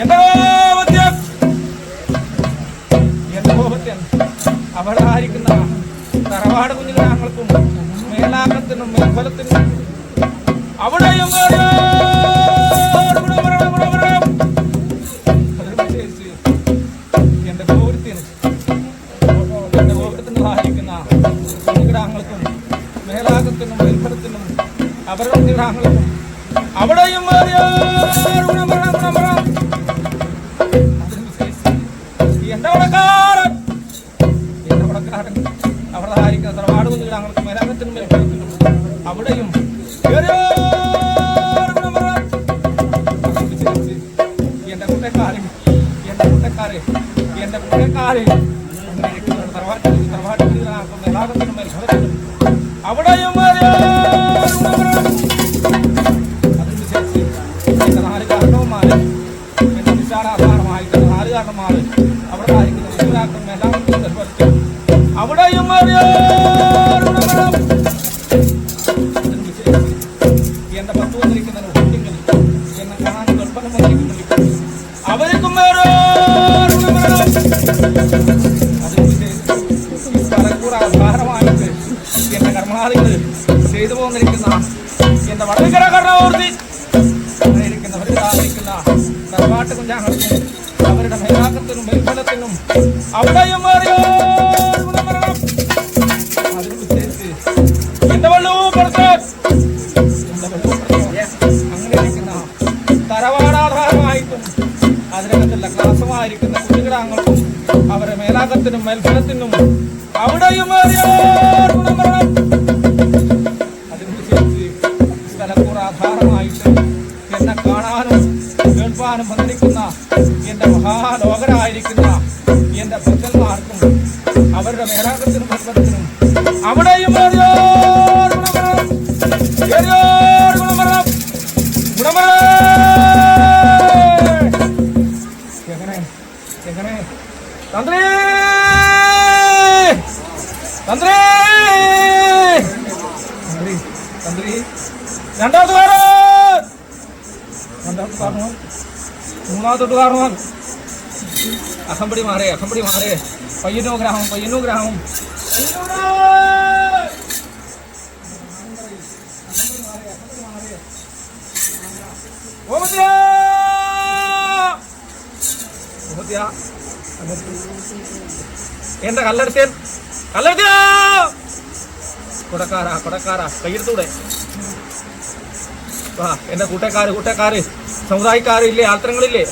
എന്റെ കോപത്യം എന്റെ കോപത്യം അവിടെ ആയിരിക്കുന്ന തറവാട് കുഞ്ഞുങ്ങളാങ്ങൾക്കും മേലാക്കത്തിനും മേൽഫലത്തിനും അവിടെയും കുഞ്ഞുകിടാങ്ങൾക്കും അവിടെയും എന്റെ വടക്കാരൻ എന്റെ വടക്കാരൻ അവിടെ ആയിരിക്കുന്ന തറവാട് കുഞ്ഞുങ്ങൾ ഞങ്ങൾക്ക് മേലാകത്തിനും അവിടെയും എന്റെ കുട്ടക്കാരൻ എന്റെ കുട്ടക്കാരെ എന്റെ കുട്ടക്കാരെ തറവാട്ട് തറവാട്ട് കുഞ്ഞുങ്ങളാക്കും മേലാകത്തിനും അവിടെയും നാല് കാരണന്മാര് അവിടെ എല്ലാവർക്കും നിർവഹിക്കും അവിടെയും എന്റെ പത്ത് വന്നിരിക്കുന്ന കുട്ടികൾ എന്നെ കാണാൻ ഗർഭം വന്നിരിക്കുന്നുണ്ട്. അവർക്കും ആധാരമായിട്ട് എന്റെ കർമാദികൾ ചെയ്തു പോന്നിരിക്കുന്ന എന്റെ വടകര കർണാവൂർത്തി ഇരിക്കുന്നവരുടെ ആയിരിക്കുന്ന തറവാട്ട് കുഞ്ഞാങ്ങൾക്കും മേലാക്കത്തിനും മേൽഫലത്തിനും അവിടെയും അറിയോ അവരുടെ മേലാക്കത്തിനും മേൽഫലത്തിനും അവിടെയും അറിയോ എന്റെ മഹാലോകരായിരിക്കുന്ന എന്റെ ഭക്തന്മാർക്കും അവരുടെ മേലാകത്തിനും ഭക്തത്തിനും അവിടെയും. എങ്ങനെ എങ്ങനെ? തന്ത്രി തന്ത്രി തന്ത്രി. തന്ത്രി രണ്ടാമത്തെ കാരണം രണ്ടാമത്തെ കാരണം മൂന്നാമത്തെ കാരണവൻ അസംബ്ലി മാറേ അസംബ്ലി മാറേ. പയ്യനോ ഗ്രാമം പയ്യനോ ഗ്രാമം. എന്താ കല്ലെടുത്തേൻ കല്ലെടുത്തിയ? കൊടക്കാരാ കൊടക്കാരാ. കയ്യെടുത്തൂടെ. വാ എന്റെ കൂട്ടക്കാര് കൂട്ടക്കാര് സമുദായക്കാര് ഇല്ലേ ആത്രങ്ങളില്ലേ